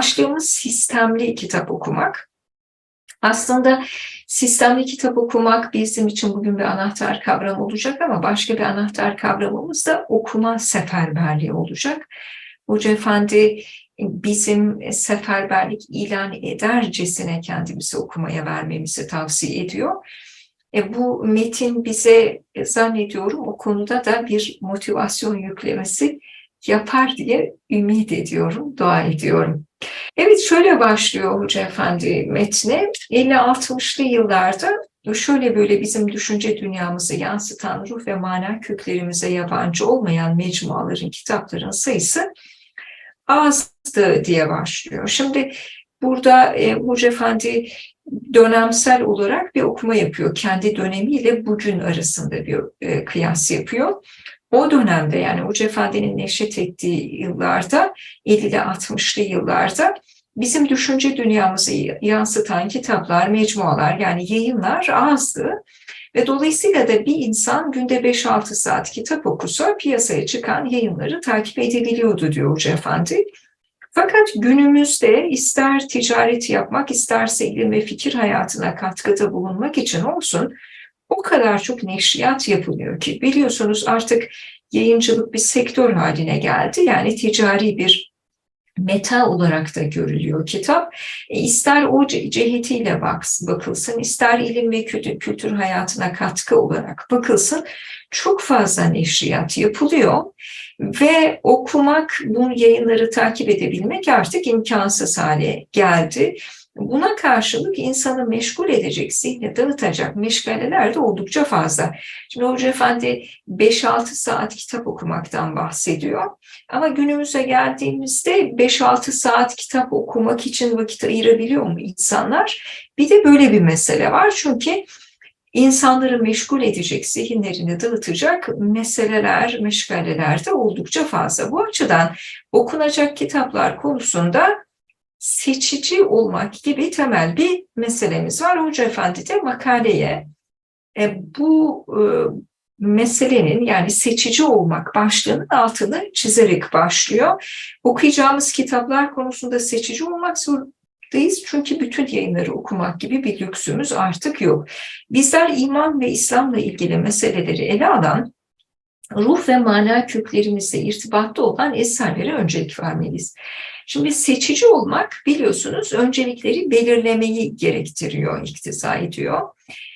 başlığımız sistemli kitap okumak. Aslında sistemli kitap okumak bizim için bugün bir anahtar kavram olacak ama başka bir anahtar kavramımız da okuma seferberliği olacak. Hoca Efendi bizim seferberlik ilan edercesine kendimizi okumaya vermemizi tavsiye ediyor. E, bu metin bize e, zannediyorum o konuda da bir motivasyon yüklemesi yapar diye ümit ediyorum, dua ediyorum. Evet şöyle başlıyor Hoca Efendi metne. 50-60'lı yıllarda şöyle böyle bizim düşünce dünyamızı yansıtan ruh ve mana köklerimize yabancı olmayan mecmuaların, kitapların sayısı azdı diye başlıyor. Şimdi burada e, Hoca Efendi dönemsel olarak bir okuma yapıyor. Kendi dönemiyle bugün arasında bir e, kıyas yapıyor. O dönemde yani Hoca Efendi'nin neşet ettiği yıllarda 50'li 60'lı yıllarda bizim düşünce dünyamızı yansıtan kitaplar, mecmualar yani yayınlar azdı. Ve dolayısıyla da bir insan günde 5-6 saat kitap okusa piyasaya çıkan yayınları takip edebiliyordu diyor Hoca Efendi. Fakat günümüzde ister ticaret yapmak, isterse ilim ve fikir hayatına katkıda bulunmak için olsun o kadar çok neşriyat yapılıyor ki biliyorsunuz artık yayıncılık bir sektör haline geldi. Yani ticari bir meta olarak da görülüyor kitap. E, ister o cihetiyle bakılsın, ister ilim ve kültür, kültür hayatına katkı olarak bakılsın çok fazla neşriyat yapılıyor ve okumak, bu yayınları takip edebilmek artık imkansız hale geldi. Buna karşılık insanı meşgul edecek, zihni dağıtacak meşgaleler de oldukça fazla. Şimdi Hoca Efendi 5-6 saat kitap okumaktan bahsediyor. Ama günümüze geldiğimizde 5-6 saat kitap okumak için vakit ayırabiliyor mu insanlar? Bir de böyle bir mesele var. Çünkü insanları meşgul edecek, zihinlerini dağıtacak meseleler, meşgaleler de oldukça fazla. Bu açıdan okunacak kitaplar konusunda seçici olmak gibi temel bir meselemiz var. Hoca Efendi de makaleye e, bu e, meselenin yani seçici olmak başlığının altını çizerek başlıyor. Okuyacağımız kitaplar konusunda seçici olmak zorundayız çünkü bütün yayınları okumak gibi bir lüksümüz artık yok. Bizler iman ve İslam'la ilgili meseleleri ele alan ruh ve mana köklerimizle irtibatta olan eserlere öncelik vermeliyiz. Şimdi seçici olmak biliyorsunuz öncelikleri belirlemeyi gerektiriyor, iktiza ediyor.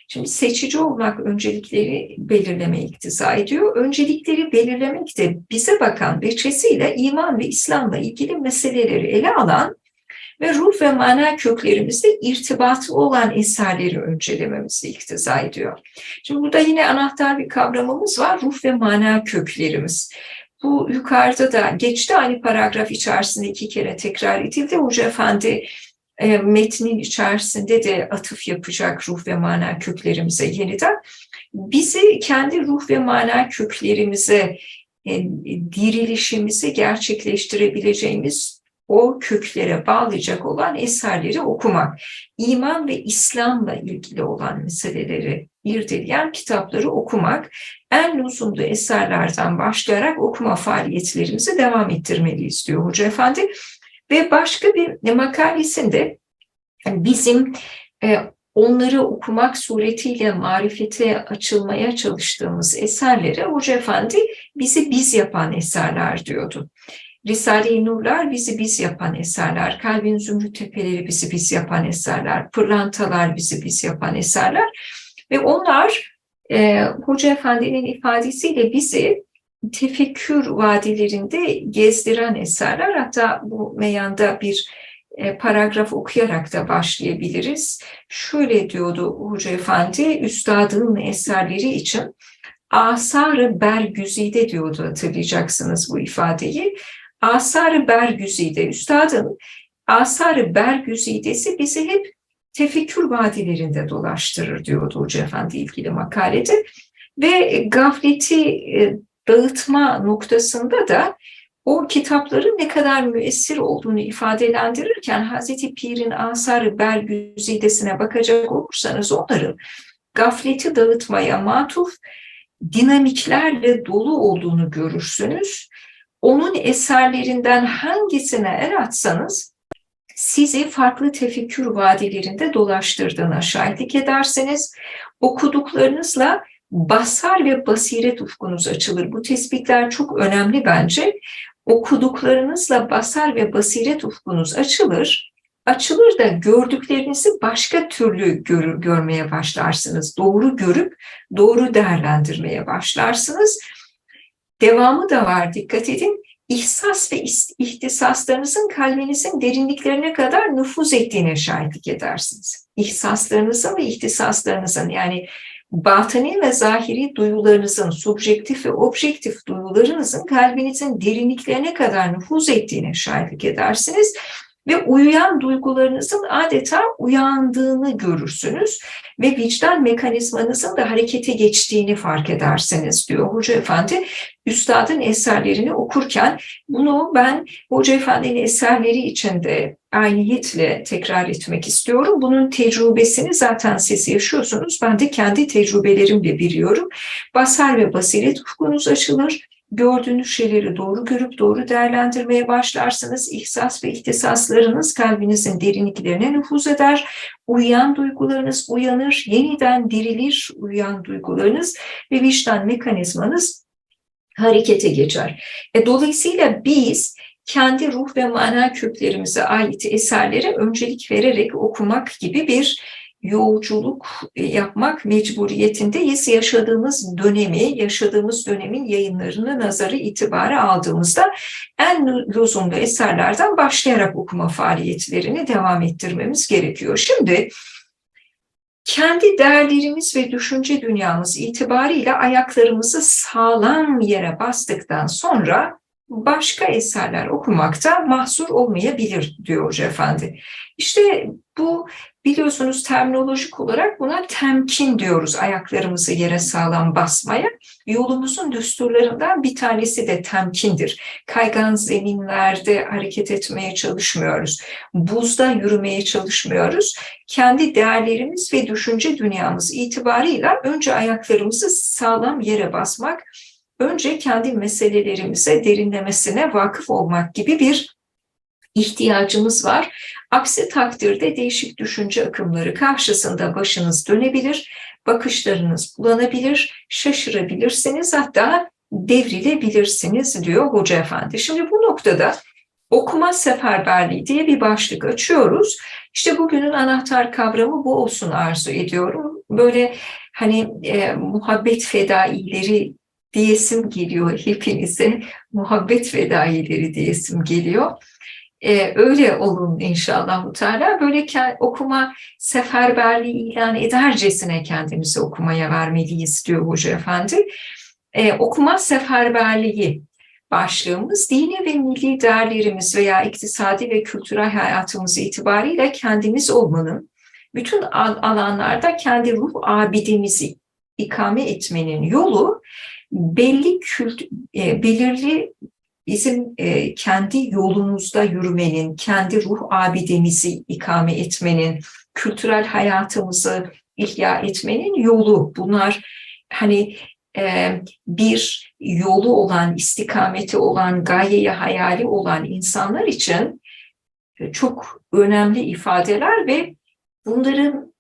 Şimdi seçici olmak öncelikleri belirleme iktiza ediyor. Öncelikleri belirlemek de bize bakan veçesiyle iman ve İslam'la ilgili meseleleri ele alan ve ruh ve mana köklerimizde irtibatı olan eserleri öncelememizi iktiza ediyor. Şimdi burada yine anahtar bir kavramımız var, ruh ve mana köklerimiz. Bu yukarıda da geçti aynı paragraf içerisinde iki kere tekrar edildi. Hoca Efendi e, metnin içerisinde de atıf yapacak ruh ve mana köklerimize yeniden. Bizi kendi ruh ve mana köklerimize e, dirilişimizi gerçekleştirebileceğimiz o köklere bağlayacak olan eserleri okumak, iman ve İslam'la ilgili olan meseleleri irdeleyen kitapları okumak, en lüzumlu eserlerden başlayarak okuma faaliyetlerimizi devam ettirmeliyiz diyor Hoca Efendi. Ve başka bir makalesinde bizim e, onları okumak suretiyle marifete açılmaya çalıştığımız eserleri Hoca Efendi bizi biz yapan eserler diyordu. Risale-i Nurlar bizi biz yapan eserler, Kalbin Zümrüt Tepeleri bizi biz yapan eserler, Pırlantalar bizi biz yapan eserler ve onlar e, Hoca Efendi'nin ifadesiyle bizi tefekkür vadilerinde gezdiren eserler. Hatta bu meyanda bir e, paragraf okuyarak da başlayabiliriz. Şöyle diyordu Hoca Efendi, Üstadın eserleri için Asar-ı Bergüzide diyordu hatırlayacaksınız bu ifadeyi. Asar-ı Bergüzide, Üstadın Asar-ı Bergüzidesi bizi hep tefekkür vadilerinde dolaştırır diyordu Hoca Efendi ilgili makalede. Ve gafleti e, dağıtma noktasında da o kitapların ne kadar müessir olduğunu ifadelendirirken Hazreti Pir'in Asar-ı Bergüzidesine bakacak olursanız onların gafleti dağıtmaya matuf dinamiklerle dolu olduğunu görürsünüz onun eserlerinden hangisine el atsanız sizi farklı tefekkür vadilerinde dolaştırdığına şahitlik ederseniz okuduklarınızla basar ve basiret ufkunuz açılır. Bu tespitler çok önemli bence. Okuduklarınızla basar ve basiret ufkunuz açılır. Açılır da gördüklerinizi başka türlü görür, görmeye başlarsınız. Doğru görüp doğru değerlendirmeye başlarsınız. Devamı da var dikkat edin. İhsas ve ihtisaslarınızın kalbinizin derinliklerine kadar nüfuz ettiğine şahitlik edersiniz. İhsaslarınızın ve ihtisaslarınızın yani batini ve zahiri duyularınızın, subjektif ve objektif duyularınızın kalbinizin derinliklerine kadar nüfuz ettiğine şahitlik edersiniz ve uyuyan duygularınızın adeta uyandığını görürsünüz ve vicdan mekanizmanızın da harekete geçtiğini fark edersiniz diyor Hoca Efendi. Üstadın eserlerini okurken bunu ben Hoca Efendi'nin eserleri içinde ayniyetle tekrar etmek istiyorum. Bunun tecrübesini zaten siz yaşıyorsunuz. Ben de kendi tecrübelerimle biliyorum. Basar ve basiret ufkunuz açılır gördüğünüz şeyleri doğru görüp doğru değerlendirmeye başlarsınız. İhsas ve ihtisaslarınız kalbinizin derinliklerine nüfuz eder. Uyuyan duygularınız uyanır, yeniden dirilir uyuyan duygularınız ve vicdan mekanizmanız harekete geçer. E, dolayısıyla biz kendi ruh ve mana köklerimize ait eserlere öncelik vererek okumak gibi bir yolculuk e, yapmak mecburiyetindeyiz. Yaşadığımız dönemi, yaşadığımız dönemin yayınlarını nazarı itibara aldığımızda en lüzumlu eserlerden başlayarak okuma faaliyetlerini devam ettirmemiz gerekiyor. Şimdi kendi değerlerimiz ve düşünce dünyamız itibariyle ayaklarımızı sağlam yere bastıktan sonra başka eserler okumakta mahsur olmayabilir diyor Hoca Efendi. İşte bu biliyorsunuz terminolojik olarak buna temkin diyoruz ayaklarımızı yere sağlam basmaya. Yolumuzun düsturlarından bir tanesi de temkindir. Kaygan zeminlerde hareket etmeye çalışmıyoruz. Buzda yürümeye çalışmıyoruz. Kendi değerlerimiz ve düşünce dünyamız itibarıyla önce ayaklarımızı sağlam yere basmak, önce kendi meselelerimize derinlemesine vakıf olmak gibi bir ihtiyacımız var. Aksi takdirde değişik düşünce akımları karşısında başınız dönebilir, bakışlarınız bulanabilir, şaşırabilirsiniz hatta devrilebilirsiniz diyor Hoca Efendi. Şimdi bu noktada okuma seferberliği diye bir başlık açıyoruz. İşte bugünün anahtar kavramı bu olsun arzu ediyorum. Böyle hani e, muhabbet fedaileri diyesim geliyor hepinize. Muhabbet fedaileri diyesim geliyor. Ee, öyle olun inşallah Teala. Böyle okuma seferberliği ilan edercesine kendimizi okumaya vermeliyiz diyor Hoca Efendi. Ee, okuma seferberliği başlığımız dini ve milli değerlerimiz veya iktisadi ve kültürel hayatımız itibariyle kendimiz olmanın, bütün alanlarda kendi ruh abidimizi ikame etmenin yolu belli kült, e, belirli bizim e, kendi yolumuzda yürümenin, kendi ruh abidemizi ikame etmenin, kültürel hayatımızı ihya etmenin yolu. Bunlar hani e, bir yolu olan, istikameti olan, gayeye hayali olan insanlar için e, çok önemli ifadeler ve bunların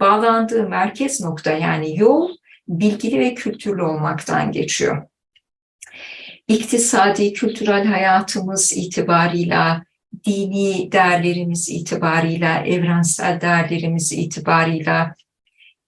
bağlandığı merkez nokta yani yol bilgili ve kültürlü olmaktan geçiyor iktisadi, kültürel hayatımız itibarıyla, dini değerlerimiz itibarıyla, evrensel değerlerimiz itibarıyla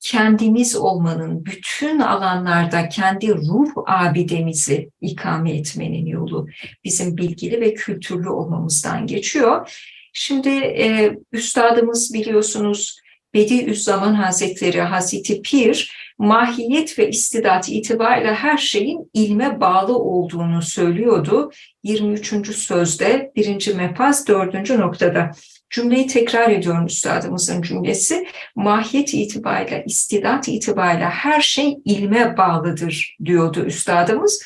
kendimiz olmanın bütün alanlarda kendi ruh abidemizi ikame etmenin yolu bizim bilgili ve kültürlü olmamızdan geçiyor. Şimdi e, üstadımız biliyorsunuz Bediüzzaman Hazretleri Hazreti Pir mahiyet ve istidat itibariyle her şeyin ilme bağlı olduğunu söylüyordu. 23. sözde 1. mepaz 4. noktada. Cümleyi tekrar ediyorum üstadımızın cümlesi. Mahiyet itibariyle, istidat itibariyle her şey ilme bağlıdır diyordu üstadımız.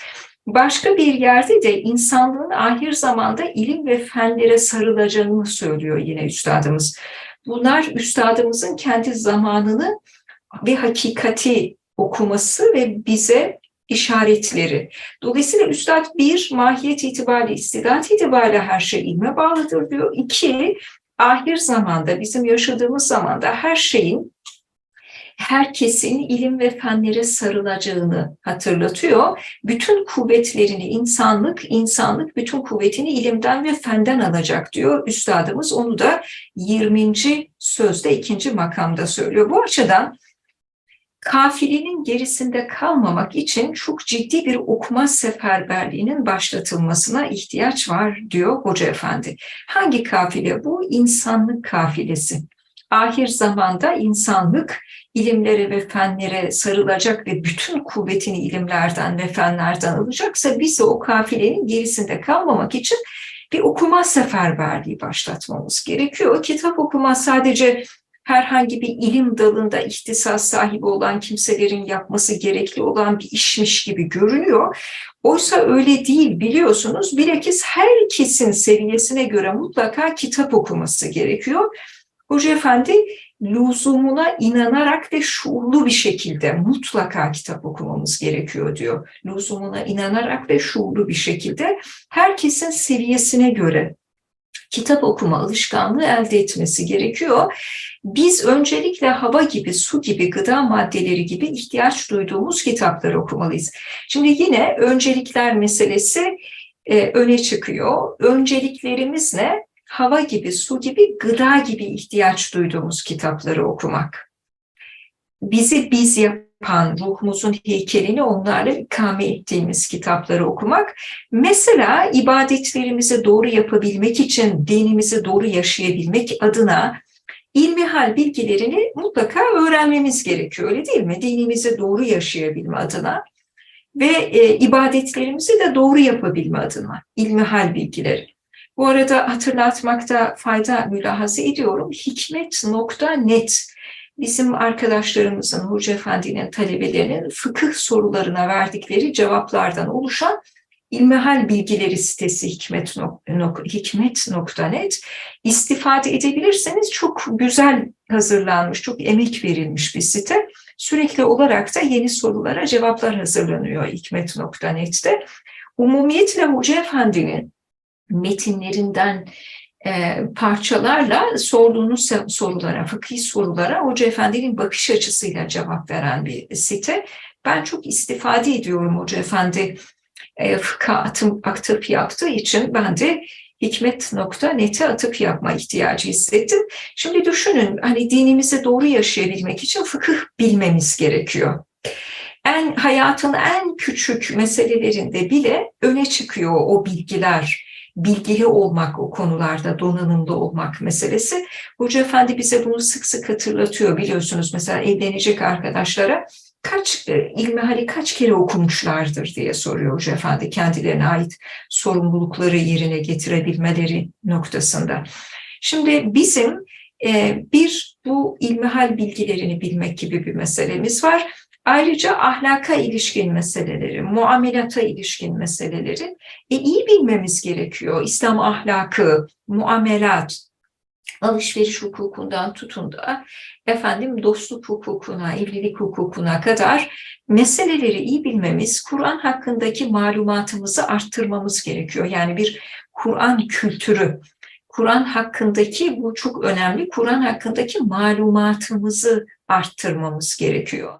Başka bir yerde de insanlığın ahir zamanda ilim ve fenlere sarılacağını söylüyor yine üstadımız. Bunlar üstadımızın kendi zamanını ve hakikati okuması ve bize işaretleri. Dolayısıyla üstad bir, mahiyet itibariyle, istidat itibariyle her şey ilme bağlıdır diyor. İki, ahir zamanda, bizim yaşadığımız zamanda her şeyin herkesin ilim ve fenlere sarılacağını hatırlatıyor. Bütün kuvvetlerini insanlık, insanlık bütün kuvvetini ilimden ve fenden alacak diyor üstadımız. Onu da 20. sözde ikinci makamda söylüyor. Bu açıdan kafilenin gerisinde kalmamak için çok ciddi bir okuma seferberliğinin başlatılmasına ihtiyaç var diyor Hoca Efendi. Hangi kafile bu? İnsanlık kafilesi. Ahir zamanda insanlık ilimlere ve fenlere sarılacak ve bütün kuvvetini ilimlerden ve fenlerden alacaksa biz de o kafilenin gerisinde kalmamak için bir okuma seferberliği başlatmamız gerekiyor. Kitap okuma sadece herhangi bir ilim dalında ihtisas sahibi olan kimselerin yapması gerekli olan bir işmiş gibi görünüyor. Oysa öyle değil biliyorsunuz. Bilakis herkesin seviyesine göre mutlaka kitap okuması gerekiyor. Hoca Efendi lüzumuna inanarak ve şuurlu bir şekilde mutlaka kitap okumamız gerekiyor diyor. Lüzumuna inanarak ve şuurlu bir şekilde herkesin seviyesine göre kitap okuma alışkanlığı elde etmesi gerekiyor. Biz öncelikle hava gibi, su gibi, gıda maddeleri gibi ihtiyaç duyduğumuz kitapları okumalıyız. Şimdi yine öncelikler meselesi e, öne çıkıyor. Önceliklerimiz ne? Hava gibi, su gibi, gıda gibi ihtiyaç duyduğumuz kitapları okumak. Bizi biz yapan ruhumuzun heykelini onlarla ikame ettiğimiz kitapları okumak. Mesela ibadetlerimizi doğru yapabilmek için dinimizi doğru yaşayabilmek adına ilmihal bilgilerini mutlaka öğrenmemiz gerekiyor öyle değil mi? Dinimizi doğru yaşayabilme adına ve e, ibadetlerimizi de doğru yapabilme adına ilmihal bilgileri. Bu arada hatırlatmakta fayda mülahaza ediyorum. Hikmet.net bizim arkadaşlarımızın, Hoca Efendi'nin talebelerinin fıkıh sorularına verdikleri cevaplardan oluşan İlmihal Bilgileri sitesi hikmet.net hikmet istifade edebilirseniz çok güzel hazırlanmış, çok emek verilmiş bir site. Sürekli olarak da yeni sorulara cevaplar hazırlanıyor hikmet.net'te. Umumiyetle Hoca Efendi'nin metinlerinden e, parçalarla sorduğunuz sorulara, fıkhi sorulara Hoca Efendi'nin bakış açısıyla cevap veren bir site. Ben çok istifade ediyorum Hoca Efendi e, fıkha atım, aktarıp yaptığı için ben de hikmet.net'e atıp yapma ihtiyacı hissettim. Şimdi düşünün hani dinimizi doğru yaşayabilmek için fıkıh bilmemiz gerekiyor. En hayatın en küçük meselelerinde bile öne çıkıyor o bilgiler bilgili olmak o konularda donanımlı olmak meselesi. Hoca Efendi bize bunu sık sık hatırlatıyor biliyorsunuz mesela evlenecek arkadaşlara kaç e, ilmihali kaç kere okumuşlardır diye soruyor Hoca Efendi kendilerine ait sorumlulukları yerine getirebilmeleri noktasında. Şimdi bizim e, bir bu ilmihal bilgilerini bilmek gibi bir meselemiz var. Ayrıca ahlaka ilişkin meseleleri, muamelata ilişkin meseleleri e, iyi bilmemiz gerekiyor. İslam ahlakı, muamelat, alışveriş hukukundan tutun da efendim dostluk hukukuna, evlilik hukukuna kadar meseleleri iyi bilmemiz, Kur'an hakkındaki malumatımızı arttırmamız gerekiyor. Yani bir Kur'an kültürü, Kur'an hakkındaki bu çok önemli. Kur'an hakkındaki malumatımızı arttırmamız gerekiyor.